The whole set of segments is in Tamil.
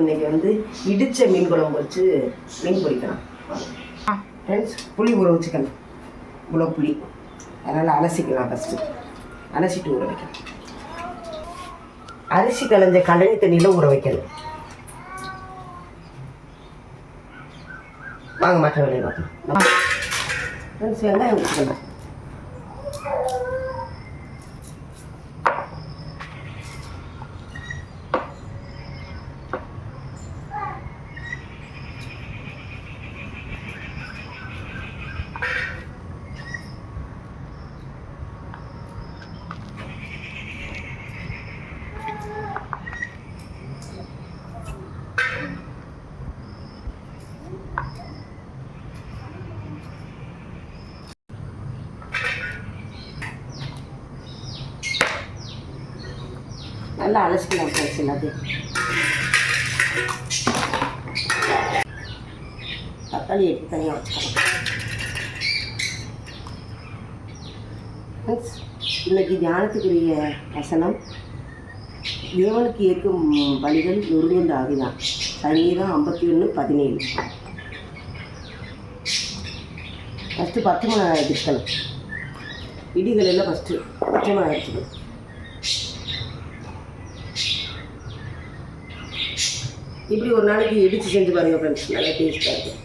இன்னைக்கு வந்து இடிச்ச மீன் குழம்பு வச்சு மீன் பொரிக்கலாம். ஃப்ரெண்ட்ஸ் புளி ஊற வச்சுக்கணும். இவ்வளோ புளி. அதனால் அலசிக்கலாம் ஃபஸ்ட்டு அலசிட்டு ஊற வைக்கணும். அரிசி களைஞ்ச கழனி தண்ணியில் ஊற வைக்கணும். வாங்க மற்ற வேலையை பார்க்கலாம். ஃப்ரெண்ட்ஸ் வெங்காயம் ஊற்றணும் நல்லா அலசிக்கலாம் ஃப்ரெண்ட்ஸ் எல்லாத்தையும். தக்காளி எடுத்து தனியாக வச்சுக்கலாம் ஃப்ரெண்ட்ஸ் இன்னைக்கு தியானத்துக்குரிய வசனம் தேவனுக்கு ஏற்கும் வழிகள் நொறுங்குன்ற ஆவிதான் சங்கீதம் ஐம்பத்தி ஒன்று பதினேழு. ஃபஸ்ட்டு பத்து மிளகாய் எடுத்துக்கணும் இடிகளில் ஃபஸ்ட்டு பச்சை மிளகாய் எடுத்துக்கணும் இப்படி ஒரு நாளைக்கு இடித்து செஞ்சு பாருங்கள் ஃப்ரெண்ட்ஸ் நல்லா டேஸ்ட்டாக இருக்கும்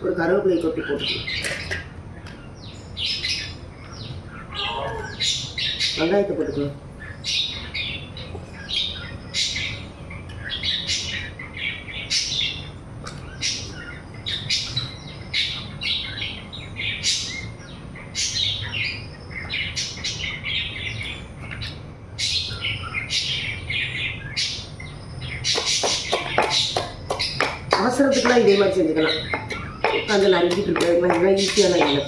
ஒரு கருவேப்பிலை கொட்டி போட்டுக்கணும் வெங்காயத்தை போட்டுக்கணும் அவசரத்துக்குலாம் இதே மாதிரி செஞ்சுக்கலாம். உட்காந்து நறுக்கிட்டு இருக்கிறதுக்குலாம் ஈஸியான இல்லை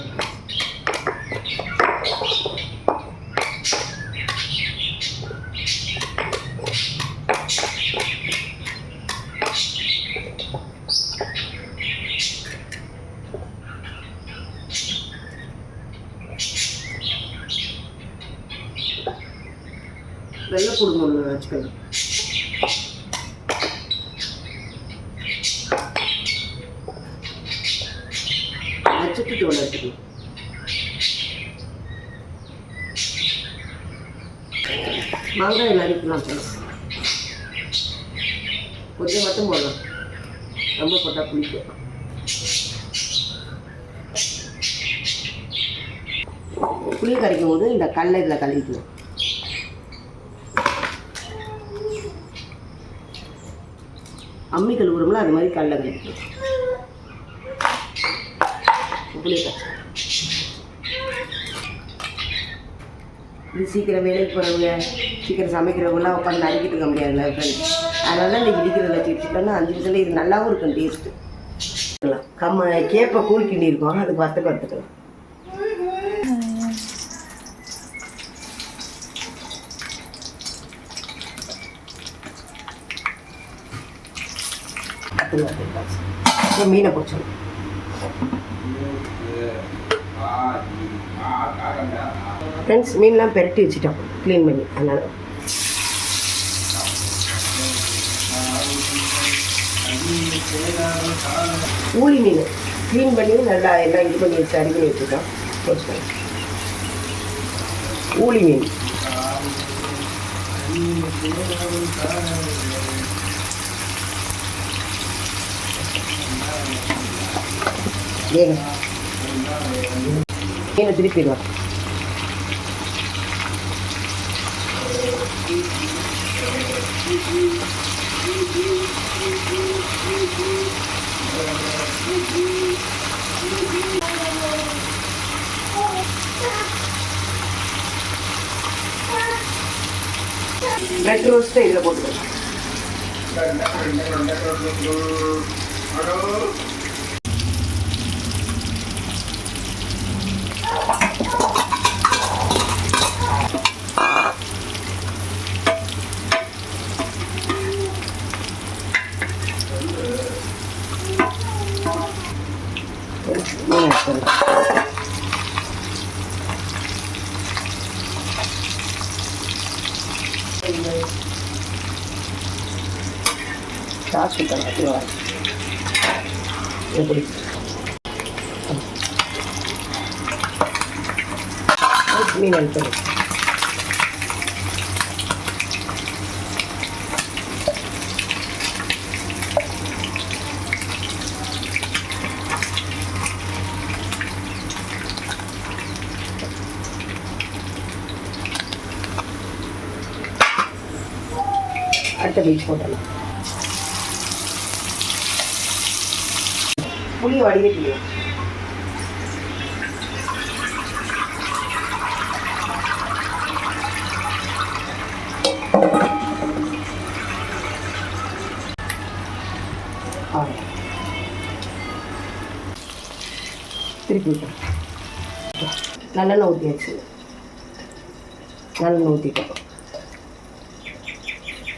வெள்ளை குடும்பம் வச்சுக்கணும் கொஞ்சம் மட்டும் போடலாம் ரொம்ப போட்டால் புளிக்கும். புளி கரைக்கும் போது இந்த கல்லை இதில் கழுவிக்கலாம் அம்மி கழுவுறோம்ல அது மாதிரி கல்லை கழுவிக்கணும். புளி இது சீக்கிரம் வேலைக்கு போகிறவங்க சீக்கிரம் சமைக்கிறவங்களாம் உட்காந்து நறுக்கிட்டு இருக்க முடியாதுல்ல ஃப்ரெண்ட்ஸ் அதனால இந்த இடிக்கிறத வச்சுக்கிட்டோம்னா அஞ்சு நிமிஷத்தில் இது நல்லாவும் இருக்கும் டேஸ்ட்டு கம்ம கேப்பை கூழ் கிண்டி அது அதுக்கு வத்த மீனை பிடிச்சோம் ஃப்ரெண்ட்ஸ் மீன்லாம் பெரட்டி வச்சுட்டோம். க்ளீன் பண்ணி. அதனால். ஊழி மீன். க்ளீன் பண்ணி நல்லா எல்லாம் இது பண்ணி வச்சு அடி பண்ணி வச்சுட்டோம் வச்சுக்கோங்க ஊளி மீன். ஏங்க மீனை திருப்பிடுவோம் you. ரோஸ்ட்டு இதில் போட்டுக்கலாம் சாஸ் மீன் அனுப்பணும் அடுத்த பீச் போட்டலாம் புளியை வடிகட்டிடுவோம் ஆறு திருப்பி விட்டோம் நல்லெண்ணெய் ஊற்றியாச்சு நல்லெண்ணெய் ஊற்றிட்டோம்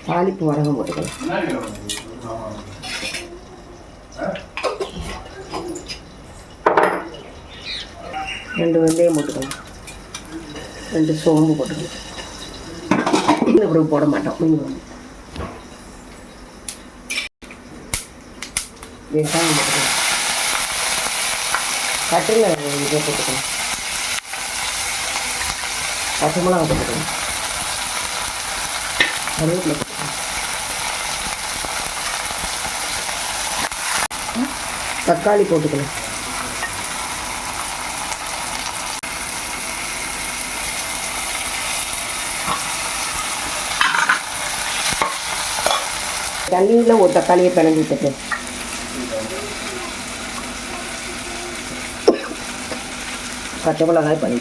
தாளிப்பு வடகம் போட்டுக்கலாம் ரெண்டு வெந்தயம் போட்டுக்கலாம் ரெண்டு சோம்பு போட்டுக்கலாம் இந்த கூட போட மாட்டோம் மீன் வெங்காயம் போட்டுக்கலாம் கட்டில் இதை போட்டுக்கலாம் பச்சை மிளகா போட்டுக்கலாம் கருவேப்பிலை தக்காளி போட்டுக்கலாம் தண்ணியில் ஒரு தக்காளியை பிணைஞ்சிட்டு பச்சை மிளகாய் பண்ணி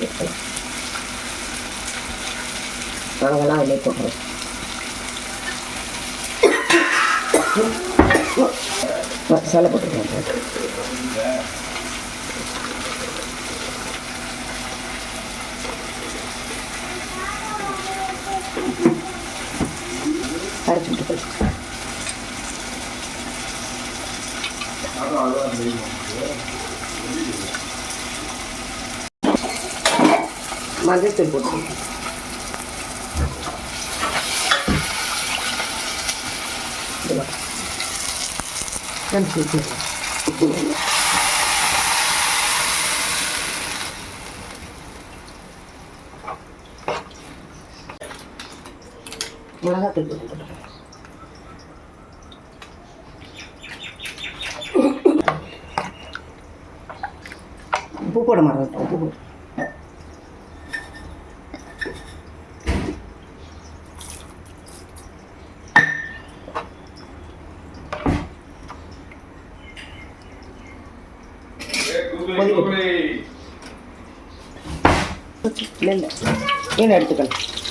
மிளகெல்லாம் வெளியே அதிலே போடுறோம் மசாலா போட்டுக்கலாம். அரைச்சி விட்டுக்கலாம். மஞ்சள் போட்டு மிளகாத்தூள் போட்டு போட்டுக்கலாம் உப்பு போட மாட்டோம் உப்பு போடு இல்லை இல்லை மீன் எடுத்துக்கலாம்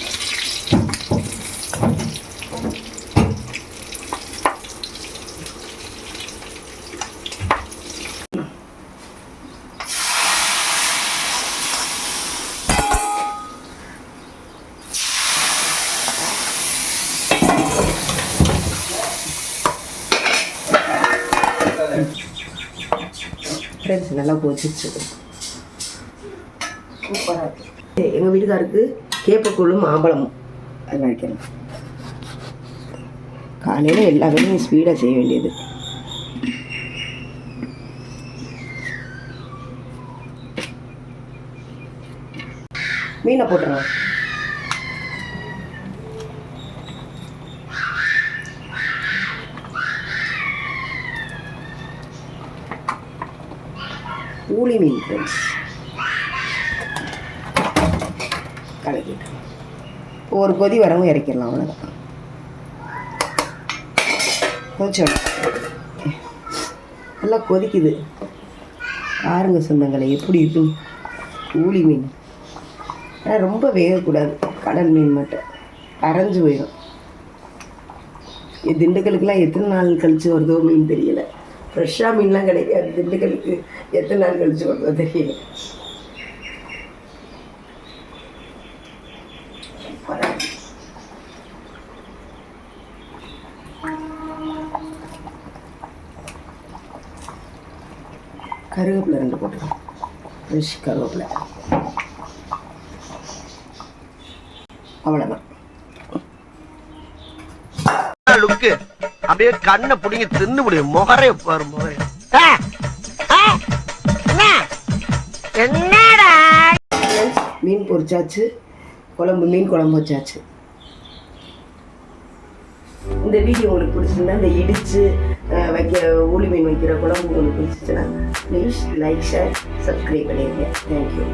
ஃப்ரெண்ட்ஸ் நல்லா போச்சிச்சு. சூப்பராக எங்கள் வீட்டுக்காருக்கு கேப்பக்கூழும் மாம்பழமும் அது வைக்கணும் காலையில் எல்லா வேலையும் ஸ்பீடாக செய்ய வேண்டியது. மீனை போட்டுறோம் ஊழி மீன் ஃப்ரெண்ட்ஸ் கலக்கிட்டு ஒரு கொதி வரவும் இறக்கிடலாம் அவ்வளோதான் கொதிச்சோம் நல்லா கொதிக்குது. பாருங்க சொந்தங்களை எப்படி இருக்கும்? ஊழி மீன். ஆனால் ரொம்ப வேகக்கூடாது. கடல் மீன் மட்டும். அரைஞ்சு போயிடும் திண்டுக்கலுக்கெல்லாம் எத்தனை நாள் கழிச்சு வருதோ மீன் தெரியலை. ஃப்ரெஷ்ஷாக மீன்லாம் கிடைக்காது. திண்டுக்கலுக்கு எத்தனை நாள் கழிச்சு வருதோ தெரியல. கருவேப்பிலை ரெண்டு போட்டுக்கலாம் ஃப்ரெஷ் கருவேப்பிலை. அவ்வளோதான் அப்படியே கண்ணை புடிங்க தின்னு முடியும் முகரே பாரு முகரே. என்னடா? மீன் பொரிச்சாச்சு. குழம்பு மீன் குழம்பு வச்சாச்சு. இந்த வீடியோ உங்களுக்கு பிடிச்சிருந்தா இந்த இடித்து வைக்க ஊளி மீன் வைக்கிற குழம்பு உங்களுக்கு பிடிச்சிச்சுன்னா ப்ளீஸ் லைக் ஷேர் சப்ஸ்கிரைப் பண்ணிடுங்க. Thank you